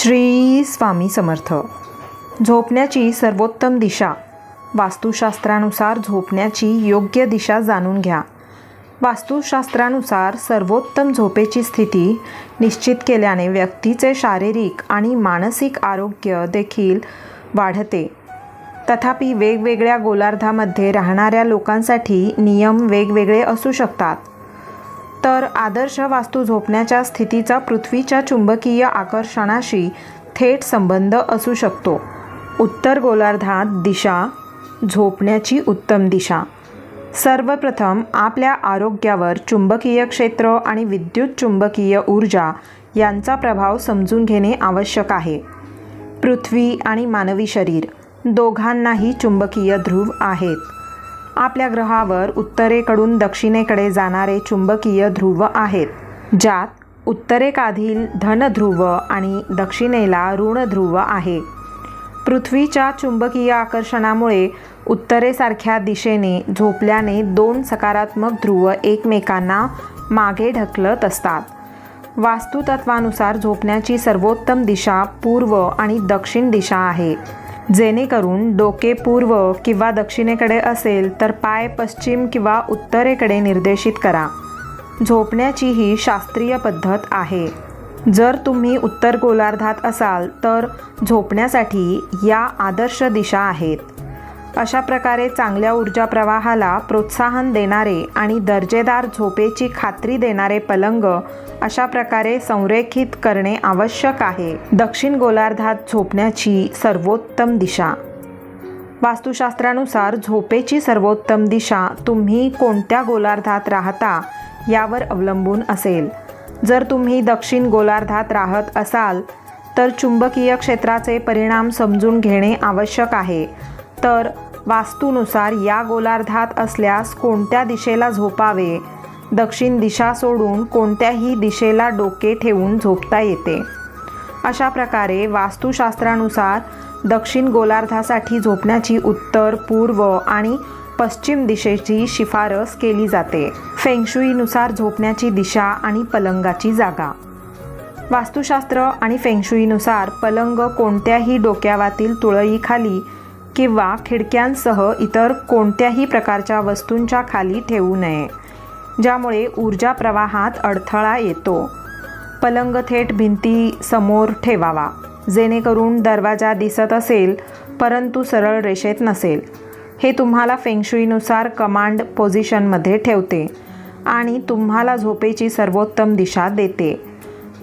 श्री स्वामी समर्थ. झोपण्याची सर्वोत्तम दिशा. वास्तुशास्त्रानुसार झोपण्याची योग्य दिशा जाणून घ्या. वास्तुशास्त्रानुसार सर्वोत्तम झोपेची स्थिती निश्चित केल्याने व्यक्तीचे शारीरिक आणि मानसिक आरोग्य देखील वाढते. तथापि वेगवेगळ्या गोलार्धामध्ये राहणाऱ्या लोकांसाठी नियम वेगवेगळे असू शकतात. तर आदर्श वास्तू झोपण्याच्या स्थितीचा पृथ्वीच्या चुंबकीय आकर्षणाशी थेट संबंध असू शकतो. उत्तर गोलार्धात दिशा झोपण्याची उत्तम दिशा. सर्वप्रथम आपल्या आरोग्यावर चुंबकीय क्षेत्र आणि विद्युत चुंबकीय ऊर्जा यांचा प्रभाव समजून घेणे आवश्यक आहे. पृथ्वी आणि मानवी शरीर दोघांनाही चुंबकीय ध्रुव आहेत. आपल्या ग्रहावर उत्तरेकडून दक्षिणेकडे जाणारे चुंबकीय ध्रुव आहेत ज्यात उत्तरेकाधील धनध्रुव आणि दक्षिणेला ऋणध्रुव आहे. पृथ्वीच्या चुंबकीय आकर्षणामुळे उत्तरेसारख्या दिशेने झोपल्याने दोन सकारात्मक ध्रुव एकमेकांना मागे ढकलत असतात. वास्तुतत्वानुसार झोपण्याची सर्वोत्तम दिशा पूर्व आणि दक्षिण दिशा आहे. जेणेकरून डोके पूर्व किंवा दक्षिणेकडे असेल तर पाय पश्चिम किंवा उत्तरेकडे निर्देशित करा. झोपण्याची ही शास्त्रीय पद्धत आहे. जर तुम्ही उत्तर गोलार्धात असाल तर झोपण्यासाठी या आदर्श दिशा आहेत. अशा प्रकारे चांगल्या ऊर्जा प्रवाहाला प्रोत्साहन देणारे आणि दर्जेदार झोपेची खात्री देणारे पलंग अशा प्रकारे संरेखित करणे आवश्यक आहे. दक्षिण गोलार्धात झोपण्याची सर्वोत्तम दिशा. वास्तुशास्त्रानुसार झोपेची सर्वोत्तम दिशा तुम्ही कोणत्या गोलार्धात राहता यावर अवलंबून असेल. जर तुम्ही दक्षिण गोलार्धात राहत असाल तर चुंबकीय क्षेत्राचे परिणाम समजून घेणे आवश्यक आहे. तर वास्तूनुसार या गोलार्धात असल्यास कोणत्या दिशेला झोपावे? दक्षिण दिशा सोडून कोणत्याही दिशेला डोके ठेवून झोपता येते. अशा प्रकारे वास्तुशास्त्रानुसार दक्षिण गोलार्धासाठी झोपण्याची उत्तर पूर्व आणि पश्चिम दिशेची शिफारस केली जाते. फेंगशुईनुसार झोपण्याची दिशा आणि पलंगाची जागा. वास्तुशास्त्र आणि फेंगशुईनुसार पलंग कोणत्याही डोक्यावातील तुळईखाली किंवा खिडक्यांसह इतर कोणत्याही प्रकारच्या वस्तूंच्या खाली ठेवू नये ज्यामुळे ऊर्जा प्रवाहात अडथळा येतो. पलंग थेट भिंती समोर ठेवावा जेणेकरून दरवाजा दिसत असेल परंतु सरळ रेषेत नसेल. हे तुम्हाला फेंगशुईनुसार कमांड पोझिशनमध्ये ठेवते आणि तुम्हाला झोपेची सर्वोत्तम दिशा देते.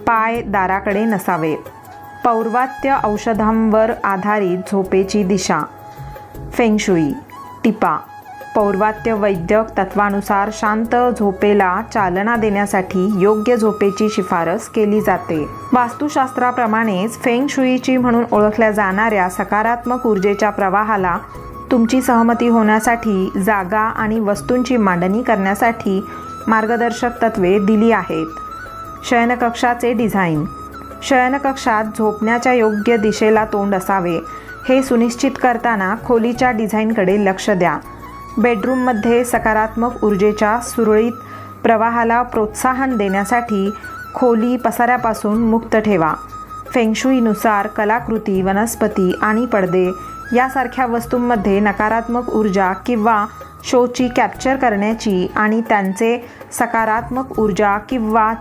पाय दाराकडे नसावेत. पौर्वात्य औषधांवर आधारित झोपेची दिशा. फेंगशुई टिपा पौर्वात्य वैद्यक तत्वानुसार शांत झोपेला चालना देण्यासाठी योग्य झोपेची शिफारस केली जाते. वास्तुशास्त्राप्रमाणेच फेंग शुईची म्हणून ओळखल्या जाणाऱ्या सकारात्मक ऊर्जेच्या प्रवाहाला तुमची सहमती होण्यासाठी जागा आणि वस्तूंची मांडणी करण्यासाठी मार्गदर्शक तत्वे दिली आहेत. शयनकक्षाचे डिझाईन. शयनकक्षात झोपण्याच्या योग्य दिशेला तोंड असावे. हे सुनिश्चित करताना खोलीच्या डिझाईनकडे लक्ष द्या. बेडरूममध्ये सकारात्मक ऊर्जेच्या सुरळीत प्रवाहाला प्रोत्साहन देण्यासाठी खोली पसाऱ्यापासून मुक्त ठेवा. फेंगशुईनुसार कलाकृती वनस्पती आणि पडदे यासारख्या वस्तूंमध्ये नकारात्मक ऊर्जा किंवा शोची कॅप्चर करण्याची आणि त्यांचे सकारात्मक ऊर्जा किंवा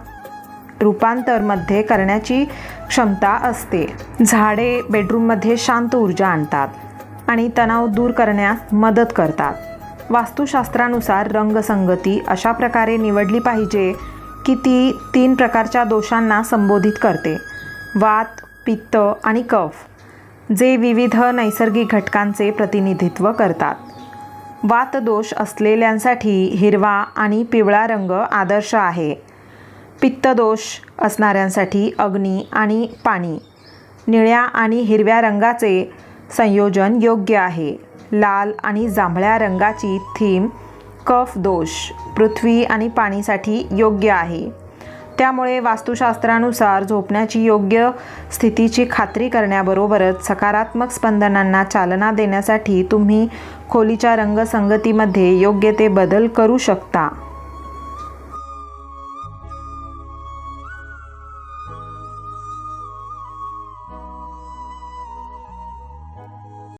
रूपांतरमध्ये करण्याची क्षमता असते. झाडे बेडरूममध्ये शांत ऊर्जा आणतात आणि तणाव दूर करण्यास मदत करतात. वास्तुशास्त्रानुसार रंगसंगती अशा प्रकारे निवडली पाहिजे की ती तीन प्रकारच्या दोषांना संबोधित करते. वात पित्त आणि कफ जे विविध नैसर्गिक घटकांचे प्रतिनिधित्व करतात. वातदोष असलेल्यांसाठी हिरवा आणि पिवळा रंग आदर्श आहे. पित्तदोष असणाऱ्यांसाठी अग्नी आणि पाणी. निळ्या आणि हिरव्या रंगाचे संयोजन योग्य आहे. लाल आणि जांभळ्या रंगाची थीम कफ दोष पृथ्वी आणि पाणीसाठी योग्य आहे. त्यामुळे वास्तुशास्त्रानुसार झोपण्याची योग्य स्थितीची खात्री करण्याबरोबरच सकारात्मक स्पंदनांना चालना देण्यासाठी तुम्ही खोलीच्या रंगसंगतीमध्ये योग्य ते बदल करू शकता.